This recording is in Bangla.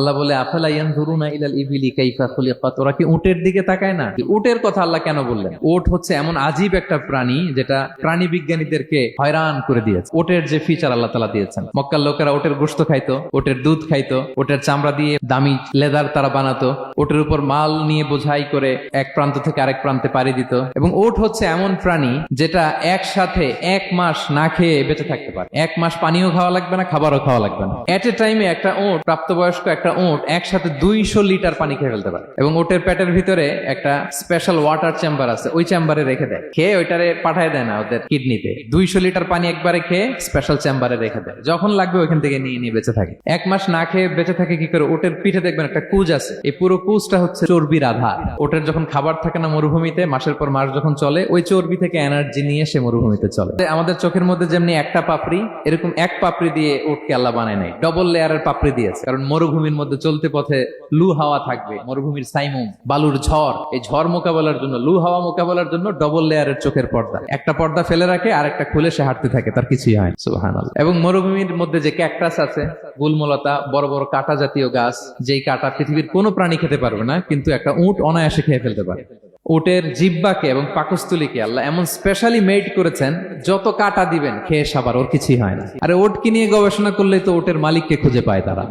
আল্লাহ বলে, আফালা ইয়ানজুরুনা ইলাল ইবিলি কাইফা খুলিকাত? ওরা কি উটের দিকে তাকায় না? উটের কথা আল্লাহ কেন বললেন? উট হচ্ছে এমন আজীব একটা প্রাণী যেটা প্রাণী বিজ্ঞানীদেরকে হয়রান করে দিয়েছে। উটের যে ফিচার আল্লাহ তালা দিয়েছেন। মক্কার লোকেরা ওটের গোশত খাইতো ওটের দুধ খাইতো ওটের চামড়া দিয়ে দামি লেদার তারা বানাতো ওটের উপর মাল নিয়ে বোঝাই করে এক প্রান্ত থেকে আরেক প্রান্তে পাড়ি দিত। এবং ওট হচ্ছে এমন প্রাণী যেটা একসাথে এক মাস না খেয়ে বেঁচে থাকতে পারে। এক মাস পানিও খাওয়া লাগবে না, খাবারও খাওয়া লাগবে না। এট এ টাইমে একটা ওট প্রাপ্তবয়স্ক একটা ওট একসাথে দুইশো লিটার পানি খেয়ে ফেলতে পারে। এবং ওটের পেটের ভিতরে একটা স্পেশাল ওয়াটার চেম্বার আছে, ওই চেম্বারে রেখে দেয়। খেয়ে ওইটারে পাঠায় দেয় না ওদের কিডনিতে দুইশো লিটার পানি একবারে খেয়ে স্পেশাল চেম্বারে রেখে দেয়। যখন লাগবে ওইখান থেকে নিয়ে নিয়ে বেঁচে থাকে। এক মাস না খেয়ে বেঁচে থাকে কি করে? ওটের পিঠে দেখবেন একটা কুজ আছে। এই পুরো কুজটা হচ্ছে চর্বির আধার। ওটের যখন খাবার থাকে না মরুভূমিতে, মাসের পর মাস যখন চলে, ওই চর্বি থেকে এনার্জি নিয়ে সে মরুভূমিতে চলে। আমাদের চোখের মধ্যে যেমনি একটা পাপড়ি, এরকম এক পাপড়ি দিয়ে ওটকে আল্লাহ বানায় নাই ডবল লেয়ারের পাপড়ি দিয়েছে। কারণ মরুভূমির মধ্যে চলতে পথে লু হাওয়া থাকবে। মরুভূমির সাইমুম, বালুর ঝড়, এই ঝড় মোকাবেলার জন্য, লু হাওয়া মোকাবেলার জন্য ডবল লেয়ারের চোখের পর্দা। একটা পর্দা ফেলে রাখে আর একটা খুলে সে হাঁটতে থাকে, তার কিছুই হয় সুহান এবং মরুভূমির মধ্যে যে ক্যাকটাস আছে, গুলমলতা, বড় বড় কাটা জাতীয় গাছ, যেই কাটা পৃথিবীর কোনো প্রাণী খেতে পারবে না, কিন্তু একটা উট অনায়াসে খেয়ে ফেলতে পারে। উটের জিব্বাকে এবং পাকস্থলীকে আল্লাহ এমন স্পেশালি মেড করেছেন, যত কাটা দিবেন, খেয়ে সাবার, ওর কিছুই হয় না। আরে ওটকে নিয়ে গবেষণা করলেই তো ওটের মালিককে খুঁজে পায় তারা।